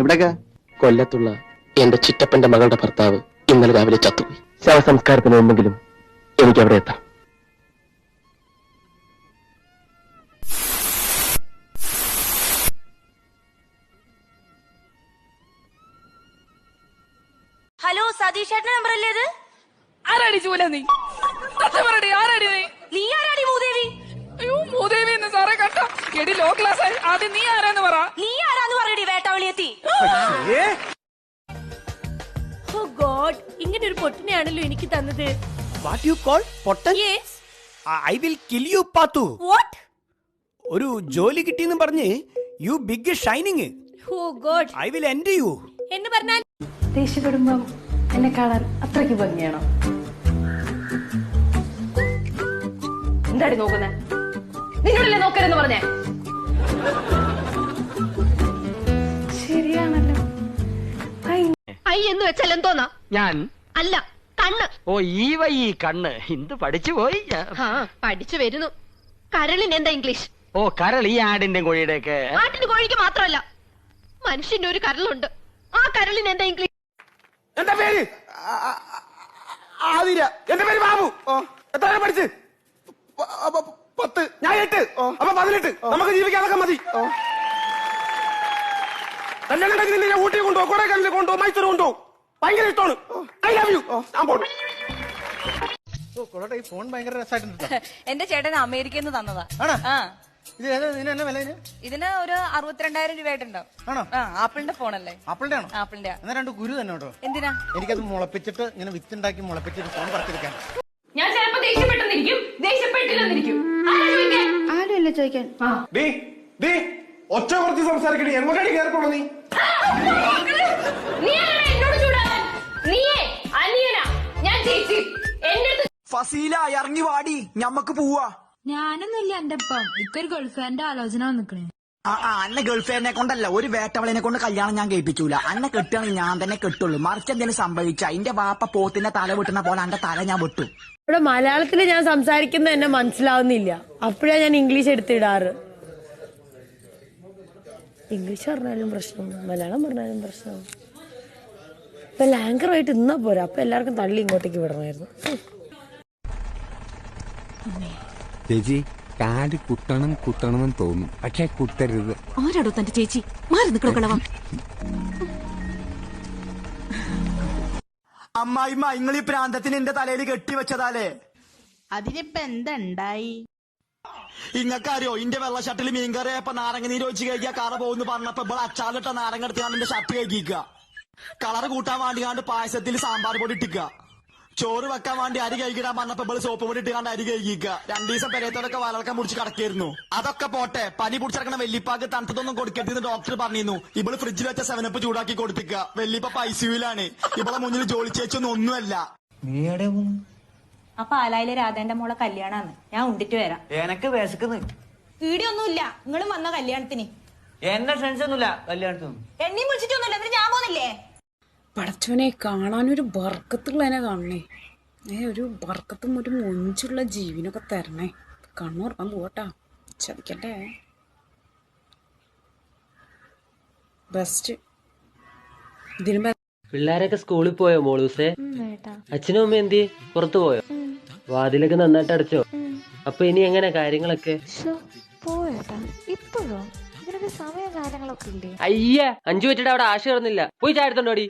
എവിടേക്കാ കൊല്ലത്തുള്ള എന്റെ ചിറ്റപ്പന്റെ മകളുടെ ഭർത്താവ് ഇന്നലെ രാവിലെ ചത്തുപോയി. ശവസംസ്കാരത്തിന് മുമ്പെങ്കിലും എനിക്ക് അവിടെ എത്താം. ഹലോ സതീഷ് ചേട്ടന്റെ നമ്പർ അല്ലേ ഇത്? ആരാടി ചൂല നീ? സത്യം പറയടി ആരാടി നീ? നീ ആരാടി മൂദേവി? അയ്യോ മൂദേവി എന്ന് സാറേ കണ്ട. എടി ലോ ക്ലാസ് ആദ്യം നീ ആരാന്ന് പറ നീ ആരാന്ന് പറയടി വേട്ടാവളിയെത്തി ഓ ഗോഡ് ഇങ്ങനെ ഒരു പൊട്ടിനെയാണല്ലോ എനിക്ക് തന്നത്. What you call Pottan? Yes I will kill you Pathu what ഒരു ജോലി കിട്ടിയെന്ന് പറഞ്ഞ് you big shining oh god I will end you എന്ന് പറഞ്ഞാൽ ദേഷ്യപ്പെടുമ്പം എന്നെ കാണാൻ അത്രയ്ക്ക് ഭംഗിയാണോ? എന്താടി നോക്കുന്നേ? നിന്നോടല്ലേ നോക്കരുതെന്ന് പറഞ്ഞേ? എന്ന് വെച്ചാൽ എന്തോന്നാ? ഞാൻ? അല്ല കണ്ണ്. ഓ ഈ വൈ കണ്ണ്. എന്ത് പഠിച്ചു പോയി ആ പഠിച്ചു വരുന്നു. കരളിന് എന്താ ഇംഗ്ലീഷ്? ഓ കരൾ ഈ ആടിന്റെ കോഴിയുടെ ഒക്കെ ആട്ടിന് കോഴിക്ക് മാത്രമല്ല മനുഷ്യന്റെ ഒരു കരളുണ്ട്. ആ കരളിന് എന്താ ഇംഗ്ലീഷ്? എന്റെ പേര്? ആതിര. എന്റെ പേര് ബാബു. എത്ര പഠിച്ച്? പ- പ- പത്ത്. ഞാൻ എട്ട്. അപ്പൊ പതിനെട്ട്. നമുക്ക് ജീവിക്കാതൊക്കെ മതി. കല്യാണം നിന്നെ ഞാൻ ഊട്ടി കൊണ്ടുപോകും കൊടൈക്കനാലിൽ കൊണ്ടുപോകും മൈസൂർ കൊണ്ടുപോകും. ഭയങ്കര ഇഷ്ടമാണ്. ഐ ലവ് യു ഞാൻ പോണു ഫോൺ ഭയങ്കര രസമായിട്ടുണ്ട് എന്റെ ചേട്ടൻ അമേരിക്കയിൽ നിന്ന് തന്നതാ. ആണോ? ആ. ഇത് ഏതാ ഇതിന് എന്നാ വില ഇതിന്? ഇതിന് ഒരു അറുപത്തിരണ്ടായിരം രൂപയായിട്ടുണ്ടാവും. ആണോ? ആ ആപ്പിളിന്റെ ഫോണല്ലേ? ആപ്പിളിന്റെ ആണോ? ആപ്പിളിന്റെ. എന്നാ രണ്ട് ഗുരു തന്നെ കേട്ടോ. എന്തിനാ? എനിക്കത് മുളപ്പിച്ചിട്ട് ഇങ്ങനെ വിത്തുണ്ടാക്കി മുളപ്പിച്ചിട്ട് ഫോൺ പറിച്ചെടുക്കാൻ ഞാൻ ചിലപ്പോ ദേഷ്യപ്പെട്ടെന്നിരിക്കും ദേഷ്യപ്പെട്ടില്ലെന്നിരിക്കും ആരുമല്ല ചോദിക്കാൻ? ഡേ ഡേ ഒറ്റ കുറച്ച് സംസാരിക്കണേ എങ്ങോട്ടാണ് കയറി നീ? ഫസീല ഇറങ്ങി വാടി. ഞമ്മക്ക് പോവാ. ഞാനൊന്നുമില്ല എന്റെ ഒപ്പം. ഇക്കൊരു ഗൾഫ്രണ്ട് ആലോചന വന്നിക്കണേ. ആ ആ അന്നെ ഗൾഫ്രണ്ടിനെ കൊണ്ടല്ല. ഒരു വേട്ടവളിനെ കൊണ്ട് കല്യാണം ഞാൻ കഴിപ്പിച്ചൂല. അന്നെ കെട്ടുകയാണെങ്കിൽ ഞാൻ തന്നെ കെട്ടുള്ളൂ. മറിച്ച് എന്തെങ്കിലും സംഭവിച്ച എന്റെ വാപ്പ പോത്തിന്റെ തല വെട്ടുന്ന പോലെ എന്റെ തല ഞാൻ വെട്ടു. ഇവിടെ മലയാളത്തിൽ ഞാൻ സംസാരിക്കുന്നത് എന്നെ മനസ്സിലാവുന്നില്ല. അപ്പോഴാ ഞാൻ ഇംഗ്ലീഷ് എടുത്തിടാറ്. ഇംഗ്ലീഷ് പറഞ്ഞാലും പ്രശ്നം മലയാളം പറഞ്ഞാലും പ്രശ്നം. ഇപ്പൊ ലാങ്കറായിട്ട് ഇന്നാ പോരാ അപ്പൊ എല്ലാവർക്കും തള്ളി ഇങ്ങോട്ടേക്ക് വിടണമായിരുന്നു ചേച്ചി കാൽ കുട്ടണം കുട്ടണമെന്ന് തോന്നും പക്ഷെ കുത്തരുത്. ആരാടോ തന്റെ ചേച്ചി? മാറി നിൽക്കണോ കളവാ അമ്മായിമ്മ നിങ്ങൾ ഈ പ്രാന്തത്തിന് എന്റെ തലയിൽ കെട്ടിവെച്ചതാലേ. അതിനിപ്പോ എന്തുണ്ടായി? ഇങ്ങക്കറിയോ ഇന്റെ വെള്ള ഷട്ടിൽ ഷർട്ടിൽ മീൻകറിയപ്പോ നാരങ്ങ നീര് ഒഴിച്ച് കഴിക്കുക കറ പോകുന്നു പറഞ്ഞപ്പോ ഇവിടെ അച്ചാറിട്ട നാരങ്ങ എടുത്തുകൊണ്ട് എന്റെ ഷർട്ട് കഴിക്കുക കളർ കൂട്ടാൻ വേണ്ടി കണ്ട് പായസത്തിൽ സാമ്പാർ പൊടി ഇട്ടിക്കുക. ചോറ് വെക്കാൻ വേണ്ടി അരി കഴിക്കിടാൻ പറഞ്ഞപ്പോ ഇവിടെ സോപ്പ് പൊടി ഇട്ട് അരി കഴിക്കുക രണ്ടു ദിവസം പെരയത്തോടൊക്കെ വലർക്കാൻ മുടിച്ച് കിടക്കായിരുന്നു. അതൊക്കെ പോട്ടെ പനി പിടിച്ചിറക്കണ വെല്ലിപ്പാക്ക് തണുത്തതൊന്നും കൊടുക്കരുതെന്ന് ഡോക്ടർ പറഞ്ഞിരുന്നു. ഇവൾ ഫ്രിഡ്ജിൽ വെച്ച സെവനപ്പ് ചൂടാക്കി കൊടുത്തിക്കുക. വെല്ലിപ്പ ഐസിയുലാണ് ഇവളെ മുന്നിൽ ജോലി ചേച്ചൊന്നും ഒന്നുമല്ല. ആ പാലായിലെ രാധേന്റെ മോളെ കല്യാണാന്ന്. ഞാൻ ഉണ്ടിട്ട് വരാം. എനക്ക് വിശക്കുന്നു. പീടിയൊന്നുമില്ല. നിങ്ങളും വന്ന കല്യാണത്തിന്. എന്റെ ടെൻഷൻ ഒന്നുമില്ല കല്യാണത്തിന് എന്നെയും വിളിച്ചിട്ടൊന്നുമില്ല. എന്നിട്ട് ഞാൻ പോന്നില്ലേ? പടച്ചവനെ കാണാനൊരു ബർക്കത്തുള്ളതിനെ കാണണേ. ഏ ഒരു ബർക്കത്തും ഒരു മൊഞ്ചുള്ള ജീവനൊക്കെ തരണേ. കണ്ണുറക്കാൻ പോട്ടാ ചതിക്കട്ടെ ബെസ്റ്റ് ഇതിന് പിള്ളേരൊക്കെ സ്കൂളിൽ പോയോ മോളൂസേ? അച്ഛനും അമ്മ എന്തി പുറത്തു പോയോ? വാതിലൊക്കെ നന്നായിട്ട് അടച്ചോ? അപ്പൊ ഇനി എങ്ങനെ കാര്യങ്ങളൊക്കെ? പോയേട്ടാ ഇപ്പോഴോ? ഇതിനൊക്കെ സമയം ഇല്ലേ? അയ്യ അഞ്ചു വെച്ചിട്ട് അവിടെ ആശ പോയി ചാടുത്തോണ്ടോടി